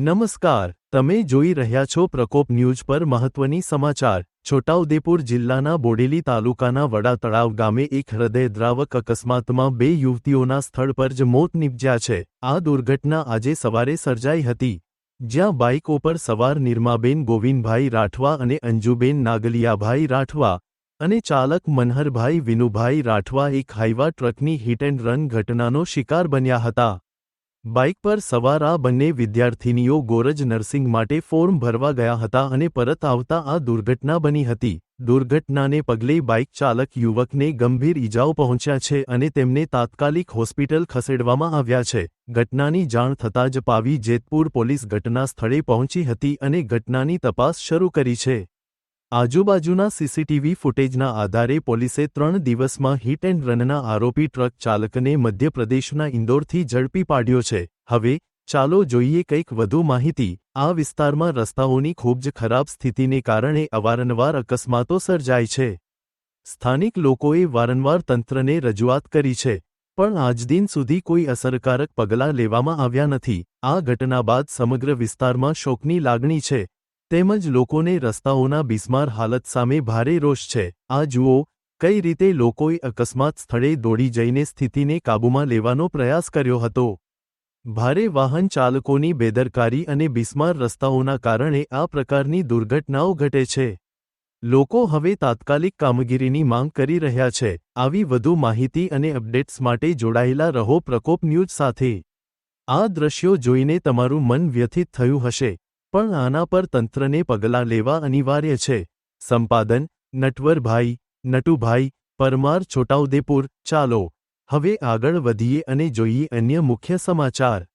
નમસ્કાર, તમે જોઈ રહ્યા છો પ્રકોપ ન્યૂઝ પર મહત્વની સમાચાર. છોટાઉદેપુર જિલ્લાના બોડેલી તાલુકાના વડા તળાવ ગામે એક હૃદયદ્રાવક અકસ્માતમાં બે યુવતીઓના સ્થળ પર જ મોત નીપજ્યા છે. આ દુર્ઘટના આજે સવારે સર્જાઈ હતી. જ્યાં બાઇકો પર સવાર નિર્માબેન ગોવિંદભાઈ રાઠવા અને અંજુબેન નાગલિયાભાઈ રાઠવા અને ચાલક મનહરભાઈ વિનુભાઈ રાઠવા એક હાઈવા ટ્રકની હિટ એન્ડ રન ઘટનાનો શિકાર બન્યા હતા. બાઇક પર સવાર આ બંને વિદ્યાર્થિનીઓ ગોરજ નર્સિંગ માટે ફોર્મ ભરવા ગયા હતા અને પરત આવતા આ દુર્ઘટના બની હતી. દુર્ઘટનાને પગલે બાઇક ચાલક યુવકને ગંભીર ઇજાઓ પહોંચ્યા છે અને તેમને તાત્કાલિક હોસ્પિટલ ખસેડવામાં આવ્યા છે. ઘટનાની જાણ થતાં જ પાવી જેતપુર પોલીસ ઘટના સ્થળે પહોંચી હતી અને ઘટનાની તપાસ શરૂ કરી છે. આજુબાજુના સીસીટીવી ફૂટેજના આધારે પોલીસે ત્રણ દિવસમાં હિટ એન્ડ રનના આરોપી ટ્રક ચાલકને મધ્યપ્રદેશના ઇન્દોરથી ઝડપી પાડ્યો છે. હવે, ચાલો જોઈએ કંઈક વધુ માહિતી. આ વિસ્તારમાં રસ્તાઓની ખૂબ જ ખરાબ સ્થિતિને કારણે અવારનવાર અકસ્માતો સર્જાય છે. સ્થાનિક લોકોએ વારંવાર તંત્રને રજૂઆત કરી છે, પણ આજદિન સુધી કોઈ અસરકારક પગલાં લેવામાં આવ્યા નથી. આ ઘટના બાદ સમગ્ર વિસ્તારમાં શોકની લાગણી છે. તેમજ લોકોને રસ્તાઓના બિસ્માર હાલત સામે ભારે રોષ છે. આ જુઓ, કઈ રીતે લોકોએ અકસ્માત સ્થળે દોડી જઈને સ્થિતિને કાબૂમાં લેવાનો પ્રયાસ કર્યો હતો. ભારે વાહન ચાલકોની બેદરકારી અને બિસ્માર રસ્તાઓના કારણે આ પ્રકારની દુર્ઘટનાઓ ઘટે છે. લોકો હવે તાત્કાલિક કામગીરીની માંગ કરી રહ્યા છે. આવી વધુ માહિતી અને અપડેટ્સ માટે જોડાયેલા રહો પ્રકોપ ન્યૂઝ સાથે. આ દ્રશ્યો જોઈને તમારું મન વ્યથિત થયું હશે. પણ આના પર તંત્રને પગલાં લેવા અનિવાર્ય છે. સંપાદન, નટવરભાઈ, નટુભાઈ, પરમાર છોટાઉદેપુર, ચાલો, હવે આગળ વધીએ અને જોઈએ અન્ય મુખ્ય સમાચાર.